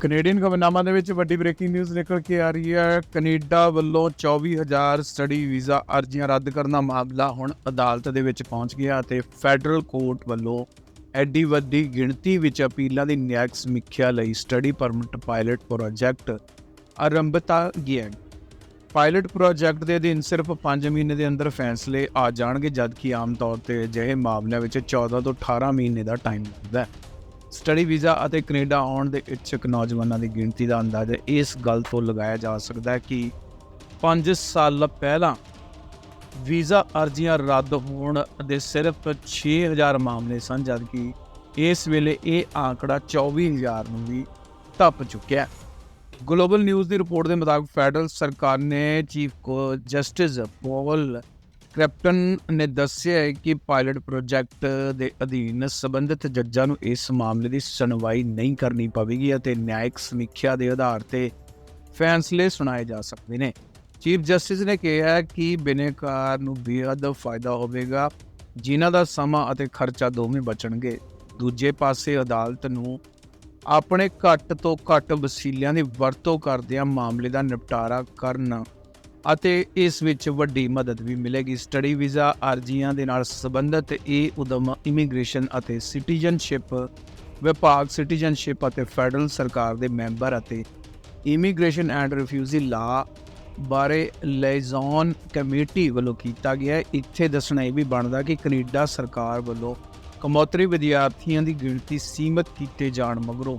Canadian ਖਬਰਨਾਮਾ ਦੇ ਵਿੱਚ ਵੱਡੀ ਬ੍ਰੇਕਿੰਗ ਨਿਊਜ਼ ਨਿਕਲ ਕੇ ਆ ਰਹੀ ਹੈ। ਕੈਨੇਡਾ ਵੱਲੋਂ 24000 ਸਟੱਡੀ ਵੀਜ਼ਾ ਅਰਜ਼ੀਆਂ ਰੱਦ ਕਰਨ ਦਾ ਮਾਮਲਾ ਹੁਣ ਅਦਾਲਤ ਦੇ ਵਿੱਚ ਪਹੁੰਚ ਗਿਆ ਅਤੇ ਫੈਡਰਲ ਕੋਰਟ ਵੱਲੋਂ ਐਡੀ ਵੱਡੀ ਗਿਣਤੀ ਵਿੱਚ ਅਪੀਲਾਂ ਦੀ ਨਿਆਇਕ ਸਮੀਖਿਆ ਲਈ ਸਟੱਡੀ ਪਰਮਿਟ ਪਾਇਲਟ ਪ੍ਰੋਜੈਕਟ ਆਰੰਭਤਾ ਗਿਆ ਪਾਇਲਟ ਪ੍ਰੋਜੈਕਟ ਦੇ ਅਧੀਨ ਸਿਰਫ 5 ਮਹੀਨੇ ਦੇ ਅੰਦਰ ਫੈਸਲੇ ਆ ਜਾਣਗੇ, ਜਦਕਿ ਆਮ ਤੌਰ ਤੇ ਅਜਿਹੇ ਮਾਮਲਿਆਂ ਵਿੱਚ 14 ਤੋਂ 18 ਮਹੀਨੇ ਦਾ ਟਾਈਮ ਲੱਗਦਾ ਹੈ। ਸਟੱਡੀ ਵੀਜ਼ਾ ਅਤੇ ਕੈਨੇਡਾ ਆਉਣ ਦੇ ਇੱਛੁਕ ਨੌਜਵਾਨਾਂ ਦੀ ਗਿਣਤੀ ਦਾ ਅੰਦਾਜ਼ਾ ਇਸ ਗੱਲ ਤੋਂ ਲਗਾਇਆ ਜਾ ਸਕਦਾ ਹੈ ਕਿ 5 ਸਾਲ ਪਹਿਲਾਂ ਵੀਜ਼ਾ ਅਰਜ਼ੀਆਂ ਰੱਦ ਹੋਣ ਦੇ ਸਿਰਫ 6000 ਮਾਮਲੇ ਸਨ, ਜਦਕਿ ਇਸ ਵੇਲੇ ਇਹ ਆંકੜਾ 24000 ਨੂੰ ਵੀ ਟੱਪ ਚੁੱਕਿਆ ਹੈ। ਗਲੋਬਲ ਨਿਊਜ਼ ਦੀ ਰਿਪੋਰਟ ਦੇ ਮੁਤਾਬਕ ਫੈਡਰਲ ਸਰਕਾਰ ਨੇ ਚੀਫ ਕੋ ਜਸਟਿਸ ਪੌਲ ਕੈਪਟਨ ਨੇ ਦੱਸਿਆ ਹੈ ਕਿ ਪਾਇਲਟ ਪ੍ਰੋਜੈਕਟ ਦੇ ਅਧੀਨ ਸੰਬੰਧਿਤ ਜੱਜਾਂ ਨੂੰ ਇਸ ਮਾਮਲੇ ਦੀ ਸੁਣਵਾਈ ਨਹੀਂ ਕਰਨੀ ਪਵੇਗੀ ਅਤੇ ਨਿਆਇਕ ਸਮੀਖਿਆ ਦੇ ਆਧਾਰ ਤੇ ਫੈਸਲੇ ਸੁਣਾਏ ਜਾ ਸਕਦੇ ਨੇ। ਚੀਫ ਜਸਟਿਸ ਨੇ ਕਿਹਾ ਕਿ ਬਿਨੇਕਾਰ ਨੂੰ ਬੇਹੱਦ ਫਾਇਦਾ ਹੋਵੇਗਾ, ਜਿਨ੍ਹਾਂ ਦਾ ਸਮਾਂ ਅਤੇ ਖਰਚਾ ਦੋਵੇਂ ਬਚਣਗੇ। ਦੂਜੇ ਪਾਸੇ ਅਦਾਲਤ ਨੂੰ ਆਪਣੇ ਘੱਟ ਤੋਂ ਘੱਟ ਵਸੀਲਿਆਂ ਦੀ ਵਰਤੋਂ ਕਰਦਿਆਂ ਮਾਮਲੇ ਦਾ ਨਿਪਟਾਰਾ ਕਰਨਾ ਅਤੇ ਇਸ ਵਿੱਚ ਵੱਡੀ ਮਦਦ ਵੀ ਮਿਲੇਗੀ। ਸਟੱਡੀ ਵੀਜ਼ਾ ਅਰਜ਼ੀਆਂ ਦੇ ਨਾਲ ਸੰਬੰਧਿਤ ਇਹ ਉਦਮ ਇਮੀਗ੍ਰੇਸ਼ਨ ਅਤੇ ਸਿਟੀਜ਼ਨਸ਼ਿਪ ਵਿਭਾਗ ਸਿਟੀਜ਼ਨਸ਼ਿਪ ਅਤੇ ਫੈਡਰਲ ਸਰਕਾਰ ਦੇ ਮੈਂਬਰ ਅਤੇ ਇਮੀਗ੍ਰੇਸ਼ਨ ਐਂਡ ਰਿਫਿਊਜੀ ਲਾ ਬਾਰੇ ਲਾਇਜ਼ਨ ਕਮੇਟੀ ਵੱਲੋਂ ਕੀਤਾ ਗਿਆ ਇੱਥੇ ਦੱਸਣਾ ਇਹ ਵੀ ਬਣਦਾ ਕਿ ਕੈਨੇਡਾ ਸਰਕਾਰ ਵੱਲੋਂ ਕਮੌਤਰੀ ਵਿਦਿਆਰਥੀਆਂ ਦੀ ਗਿਣਤੀ ਸੀਮਤ ਕੀਤੇ ਜਾਣ ਮਗਰੋਂ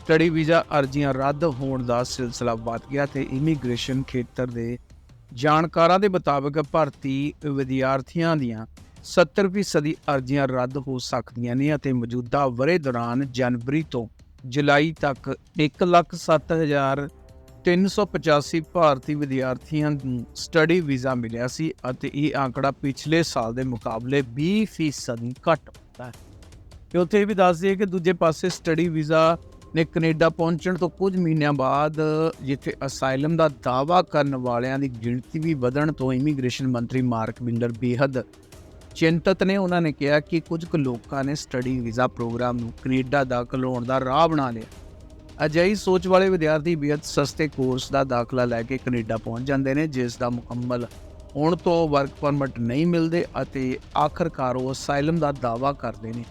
ਸਟੱਡੀ ਵੀਜ਼ਾ ਅਰਜ਼ੀਆਂ ਰੱਦ ਹੋਣ ਦਾ ਸਿਲਸਿਲਾ ਵੱਧ ਗਿਆ ਤੇ ਇਮੀਗ੍ਰੇਸ਼ਨ ਖੇਤਰ ਦੇ ਜਾਣਕਾਰਾਂ ਦੇ ਮੁਤਾਬਕ ਭਰਤੀ ਵਿਦਿਆਰਥੀਆਂ ਦੀਆਂ 70% ਦੀ ਅਰਜ਼ੀਆਂ ਰੱਦ ਹੋ ਸਕਦੀਆਂ ਨੇ ਅਤੇ ਮੌਜੂਦਾ ਵਰੇ ਦੌਰਾਨ ਜਨਵਰੀ ਤੋਂ ਜੁਲਾਈ ਤੱਕ 1,07,385 ਭਾਰਤੀ ਵਿਦਿਆਰਥੀਆਂ ਨੂੰ ਸਟੱਡੀ ਵੀਜ਼ਾ ਮਿਲਿਆ ਸੀ ਅਤੇ ਇਹ ਆંકੜਾ ਪਿਛਲੇ ਸਾਲ ਦੇ ਮੁਕਾਬਲੇ 20% ਘੱਟ ਹੁੰਦਾ ਹੈ। ਤੇ ਉੱਥੇ ਇਹ ਵੀ ਦੱਸਦੀ ਦਈਏ ਕਿ ਦੂਜੇ ਪਾਸੇ ਸਟੱਡੀ ਵੀਜ਼ਾ ਨੇ ਕੈਨੇਡਾ ਪਹੁੰਚਣ ਤੋਂ ਕੁਝ ਮਹੀਨਿਆਂ ਬਾਅਦ ਜਿੱਥੇ ਅਸਾਈਲਮ ਦਾ ਦਾਅਵਾ ਕਰਨ ਵਾਲਿਆਂ ਦੀ ਗਿਣਤੀ ਵੀ ਵਧਣ ਤੋਂ ਇਮੀਗ੍ਰੇਸ਼ਨ ਮੰਤਰੀ ਮਾਰਕ ਬਿੰਡਰ ਬੇਹੱਦ ਚਿੰਤਤ ਨੇ। ਉਹਨਾਂ ਨੇ ਕਿਹਾ ਕਿ ਕੁਝ ਕੁ ਲੋਕਾਂ ਨੇ ਸਟੱਡੀ ਵੀਜ਼ਾ ਪ੍ਰੋਗਰਾਮ ਨੂੰ ਕੈਨੇਡਾ ਦਾਖਲ ਹੋਣ ਦਾ ਰਾਹ ਬਣਾ ਲਿਆ। ਅਜਿਹੀ ਸੋਚ ਵਾਲੇ ਵਿਦਿਆਰਥੀ ਬੇਹੱਦ ਸਸਤੇ ਕੋਰਸ ਦਾ ਦਾਖਲਾ ਲੈ ਕੇ ਕੈਨੇਡਾ ਪਹੁੰਚ ਜਾਂਦੇ ਨੇ, ਜਿਸ ਦਾ ਮੁਕੰਮਲ ਹੋਣ ਤੋਂ ਵਰਕ ਪਰਮਿਟ ਨਹੀਂ ਮਿਲਦੇ ਅਤੇ ਆਖਰਕਾਰ ਉਹ ਅਸਾਈਲਮ ਦਾ ਦਾਅਵਾ ਕਰਦੇ ਨੇ।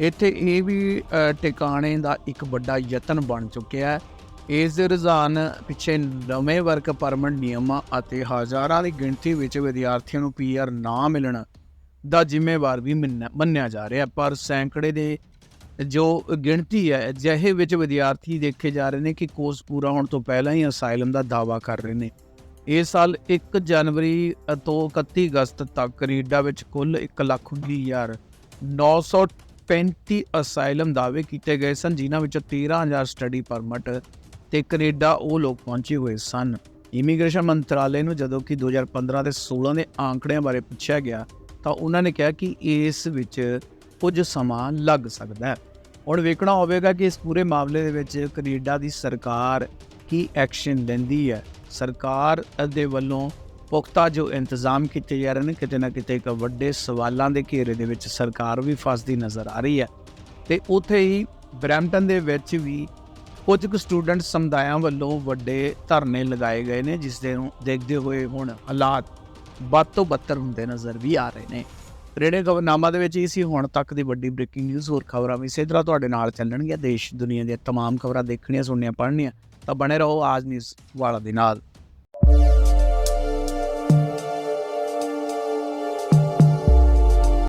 ਇੱਥੇ ਇਹ ਵੀ ਟਿਕਾਣੇ ਦਾ ਇੱਕ ਵੱਡਾ ਯਤਨ ਬਣ ਚੁੱਕਿਆ ਹੈ। ਇਸ ਦੇ ਰੁਝਾਨ ਪਿੱਛੇ ਨਵੇਂ ਵਰਕ ਪਰਮਿਟ ਨਿਯਮਾਂ ਅਤੇ ਹਜ਼ਾਰਾਂ ਦੀ ਗਿਣਤੀ ਵਿੱਚ ਵਿਦਿਆਰਥੀਆਂ ਨੂੰ ਪੀਆਰ ਨਾ ਮਿਲਣ ਦਾ ਜ਼ਿੰਮੇਵਾਰ ਵੀ ਮੰਨਿਆ- ਮੰਨਿਆ ਜਾ ਰਿਹਾ ਪਰ ਸੈਂਕੜੇ ਦੇ ਜੋ ਗਿਣਤੀ ਹੈ, ਅਜਿਹੇ ਵਿੱਚ ਵਿਦਿਆਰਥੀ ਦੇਖੇ ਜਾ ਰਹੇ ਨੇ ਕਿ ਕੋਰਸ ਪੂਰਾ ਹੋਣ ਤੋਂ ਪਹਿਲਾਂ ਹੀ ਅਸਾਈਲਮ ਦਾ ਦਾਅਵਾ ਕਰ ਰਹੇ ਨੇ। ਇਸ ਸਾਲ 1 ਜਨਵਰੀ ਤੋਂ 31 ਅਗਸਤ ਤੱਕ ਕੈਨੇਡਾ ਵਿੱਚ ਕੁੱਲ 1,19,935 ਅਸਾਈਲਮ ਦਾਅਵੇ ਕੀਤੇ ਗਏ ਸਨ ਜਿਨ੍ਹਾਂ ਵਿੱਚੋਂ 13000 ਸਟੱਡੀ ਪਰਮਿਟ ਤੇ ਕੈਨੇਡਾ ਉਹ ਲੋਕ ਪਹੁੰਚੇ ਹੋਏ ਸਨ। ਇਮੀਗ੍ਰੇਸ਼ਨ ਮੰਤਰਾਲੇ ਨੂੰ ਜਦੋਂ ਕਿ 2015 ਤੇ 16 ਦੇ ਆંકੜਿਆਂ ਬਾਰੇ ਪੁੱਛਿਆ ਗਿਆ ਤਾਂ ਉਹਨਾਂ ਨੇ ਕਿਹਾ ਕਿ ਇਸ ਵਿੱਚ ਕੁਝ ਸਮਾਂ ਲੱਗ ਸਕਦਾ ਹੈ। ਹੁਣ ਵੇਖਣਾ ਹੋਵੇਗਾ ਕਿ ਇਸ ਪੂਰੇ ਮਾਮਲੇ ਦੇ ਵਿੱਚ ਕੈਨੇਡਾ ਦੀ ਸਰਕਾਰ ਕੀ ਐਕਸ਼ਨ ਲੈਂਦੀ ਹੈ। ਸਰਕਾਰ ਦੇ ਵੱਲੋਂ ਪੁਖਤਾ ਜੋ ਇੰਤਜ਼ਾਮ ਕੀਤੇ ਜਾ ਰਹੇ ਨੇ ਕਿਤੇ ਨਾ ਕਿਤੇ ਇੱਕ ਵੱਡੇ ਸਵਾਲਾਂ ਦੇ ਘੇਰੇ ਦੇ ਵਿੱਚ ਸਰਕਾਰ ਵੀ ਫਸਦੀ ਨਜ਼ਰ ਆ ਰਹੀ ਹੈ ਤੇ ਉੱਥੇ ਹੀ ਬਰੈਂਪਟਨ ਦੇ ਵਿੱਚ ਵੀ ਕੁਝ ਕੁ ਸਟੂਡੈਂਟ ਸਮੁਦਾਇਆਂ ਵੱਲੋਂ ਵੱਡੇ ਧਰਨੇ ਲਗਾਏ ਗਏ ਨੇ ਜਿਸ ਦੇ ਨੂੰ ਦੇਖਦੇ ਹੋਏ ਹੁਣ ਹਾਲਾਤ ਵੱਧ ਤੋਂ ਬੱਤਰ ਹੁੰਦੇ ਨਜ਼ਰ ਵੀ ਆ ਰਹੇ ਨੇ ਰੇੜੇ ਖਬਰਨਾਮਾ ਦੇ ਵਿੱਚ ਇਹ ਸੀ ਹੁਣ ਤੱਕ ਦੀ ਵੱਡੀ ਬ੍ਰੇਕਿੰਗ ਨਿਊਜ਼ ਹੋਰ ਖਬਰਾਂ ਵੀ ਇਸੇ ਤਰ੍ਹਾਂ ਤੁਹਾਡੇ ਨਾਲ ਚੱਲਣਗੀਆਂ ਦੇਸ਼ ਦੁਨੀਆ ਦੀਆਂ तमाम ਖਬਰਾਂ ਦੇਖਣੀਆਂ ਸੁਣਨੀਆਂ ਪੜ੍ਹਨੀਆਂ ਤਾਂ ਬਣੇ ਰਹੋ ਆਜ ਨਿਊਜ਼ ਵਾਲਾ ਦੇ ਨਾਲ